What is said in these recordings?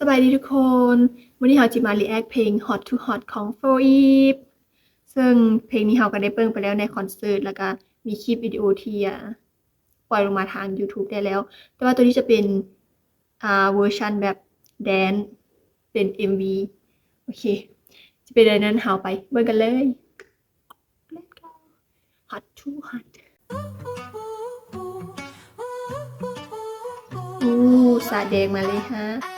สบายดีทุกคน วันนี้เราจะมารีแอคเพลง Hot to Hot ของ f o e ซึ่งเพลงนี้เราก็ได้เปิ้งไปแล้วในคอนเสิร์ต แล้วก็มีคลิปวิดีโอที่ปล่อยลงมาทาง YouTube ได้แล้ว แต่ว่าตัวนี้จะเป็นอ่าเวอร์ชันแบบแดนเป็น MV โอเค จะเป็นอะไรนั้นเราไปเบิ่งกันเลย Hot to Hot อู้สาแดงมาเลยฮะ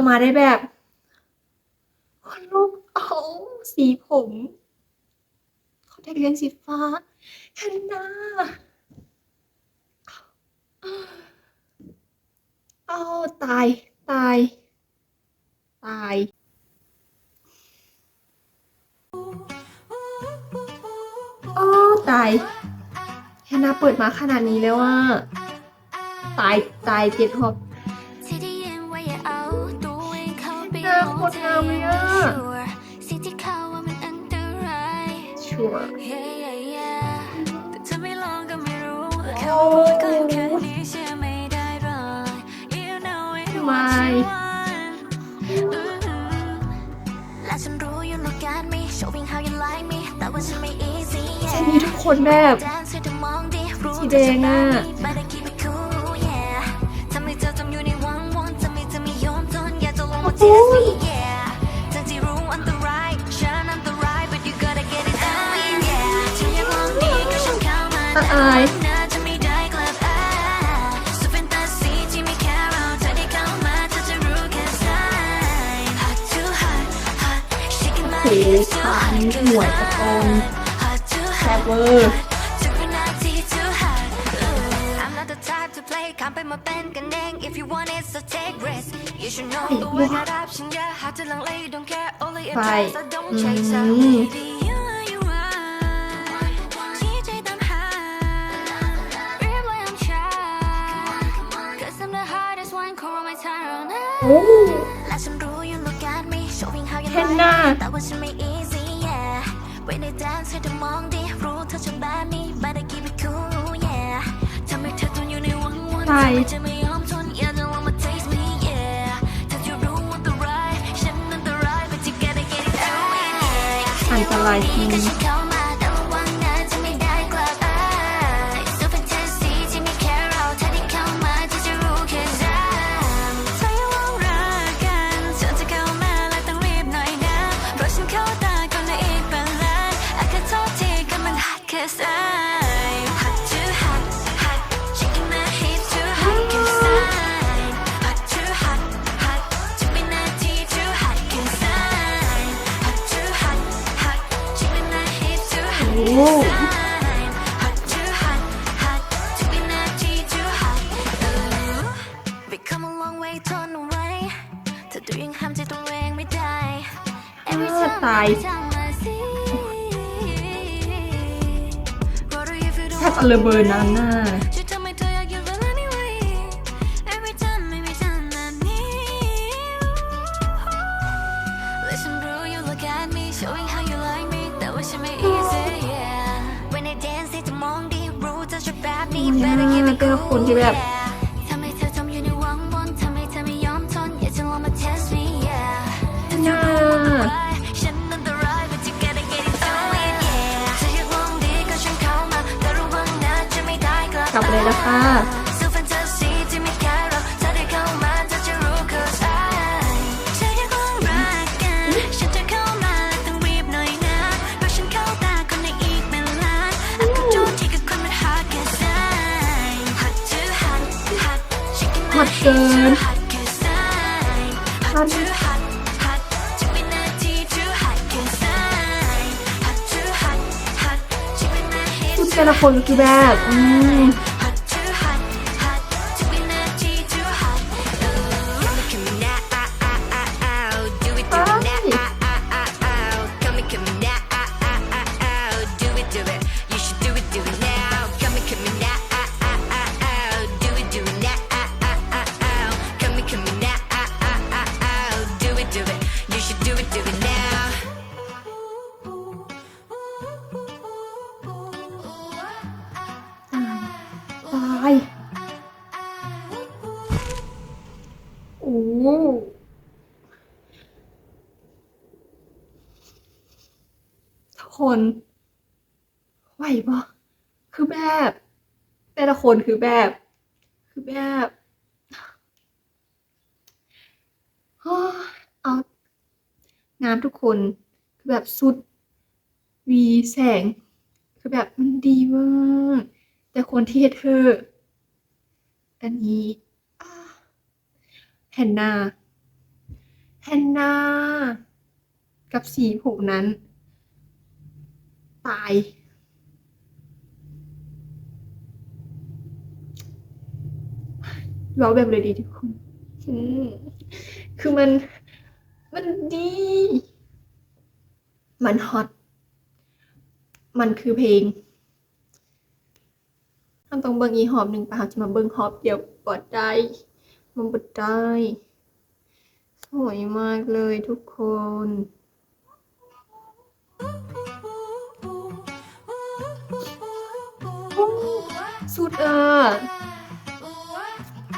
ออกมาได้แบบลูกเอาสีผมเขาแทคเลนส์สีฟ้าฮันนาเอาตาย ตาย ตายโอ้ตายแฮนนาเปิดมาขนาดนี้แล้วว่า ตาย ตายเจ็ดหก ตเลยอะ sure โอ้ทุกคนแบบสีแดงอะโอ้ อับอายสีสันหวยตะกอนแคบเวอร์คำไปมาเป็นกันเอง if you want it so take risk you should know the way that option yeah หากจะลังเล don't care only if I don't chase เห็นหน้าใช่อันตรายจริงายแทบอเลเบอร์นาน่านี่นะเจอคนที่แบบ ละค่ะ hot girl ดแต่ละคนคือแบบ อืมายโอ้ทุกคนไหวปะคือแบบ แต่ละคนคือแบบ คือแบบเอางามทุกคนคือแบบสุดวีแสง คือแบบมันดีมาก แต่คนที่เธอ อันนี้แฮนนาแฮนนากับสีผมนั้น ตาย เราแบบเลยดีทุกคนคือมัน มันดี มันฮอต มันคือเพลง เราต้องเบิ่งอีหอบหนึ่งปะเาจะมาเบิ่งหอบเดียวปอดใจปมันบดใจสวยมากเลยทุกคนสุดอะ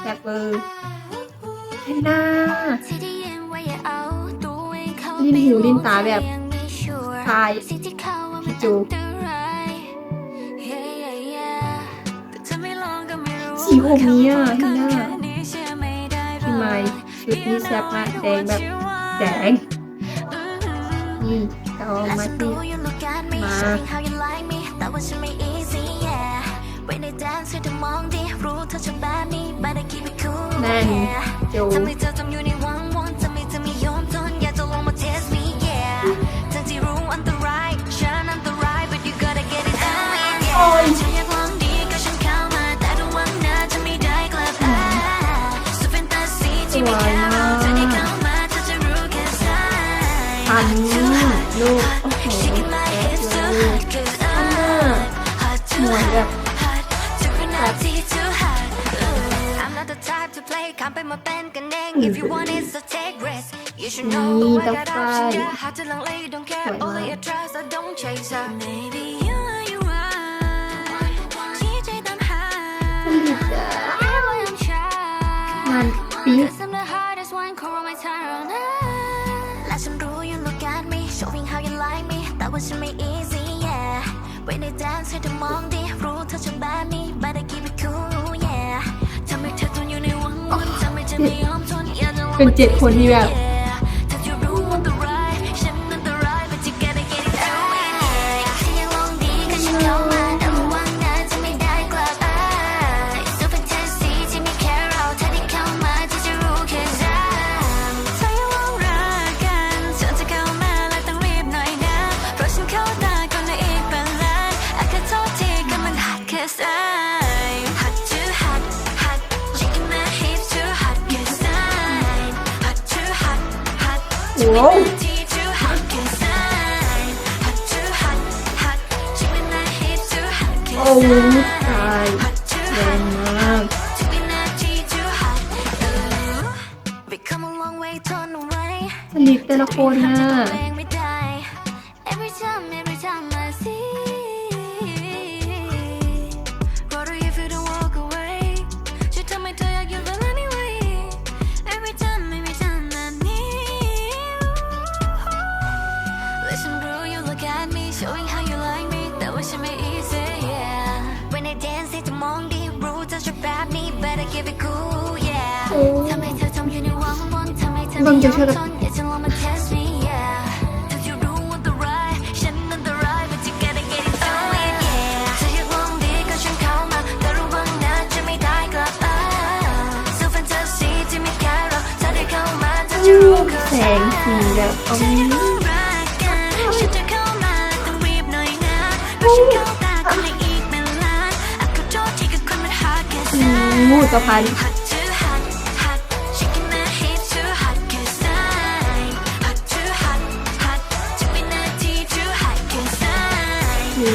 อยากเให้หน้าลิ้นหูลิ้นตาแบบทายจู คิ้วผมนี้อะทีน่าพี่ไม้ชุดนี้แซ่บมากแดงแบบแดงนี่เอามาที่มาแม่นจู play, can't be และฉันรู้ you should know who I got. I should know how to let go. Don't care. All that you trust, I don't chase. Baby, you are you are. I'm the hottest one. Call my number now. And I know you look at me showing how you like me แต่ว่าฉันไม่ easy yeah When they dance ให้เธอมองดีรู้เธอชอบแบบนี้ better keep it cool yeah เป็นเจ็ดคนที่แบบ โอ้ตายแรงมากสลิปแต่ละคนนะ ลมจะชื่อกันแสงสีแบบอ๋อมูดสะพาน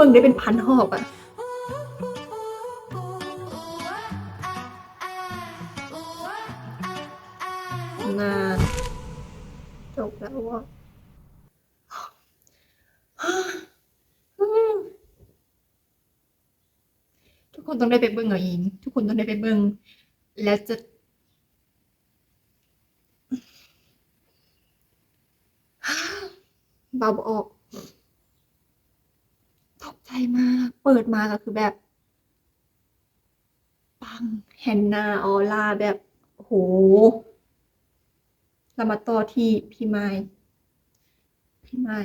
บิ่งได้เป็นพันหอบอะนานจบแล้วอะทุกคนต้องได้ไปเบิ่งเอาเองทุกคนต้องได้ไปเบิ่งแล้วจะเบาบออก ใจมาก เปิดมาก็คือแบบ ปังแฮนนาออร่าแบบโหเรามาต่อที่พี่ไม้พี่ไม้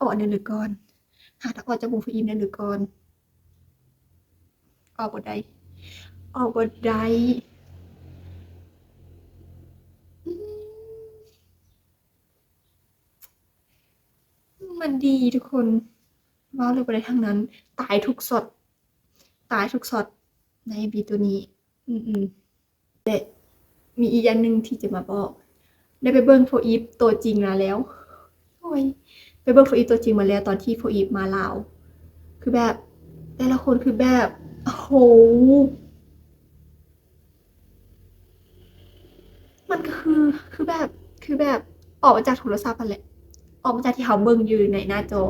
ออกเนยหรือก่อนหาทางออกจากวงฟิล์มเนยหรือก่อนออกบ่ได้ออกบ่ได้ มันดีทุกคนว้าวเลยบ่ได้ทั้งนั้น ตายทุกสด ตายทุกสดในบีตัวนี้ อืมอืมแต่มีอีกอย่างหนึ่งที่จะมาบอก ได้ไปเบิ่งโฟอีฟตัวจริงมาแล้วโอ้ยไปเบิ่งโฟอีฟตัวจริงมาแล้วตอนที่โฟอีฟมาลาวคือแบบ แต่ละคนคือแบบโอ้โหมันก็คือคือแบบคือแบบออกมาจากโทรศัพท์นั่นแหละ อกมาจากที่เขาเบิ่งอยู่ในหน้าจอ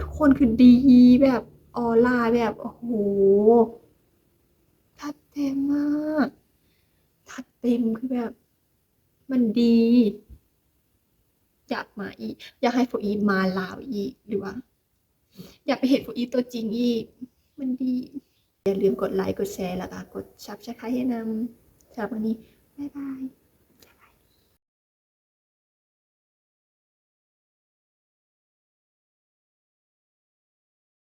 ทุกคนคือดีแบบออร่าแบบโอ้โหทัดเต็มมากทัดเต็มคือแบบ มันดี อยากมาอีก อยากให้โฟอีมาลาวอีกหรือว่า อยากไปเห็นโฟอีตัวจริงอีก มันดี อย่าลืมกดไลค์ กดแชร์แล้วก็กดซับสไครต์ให้นำสำหรับวันนี้ บ๊ายบาย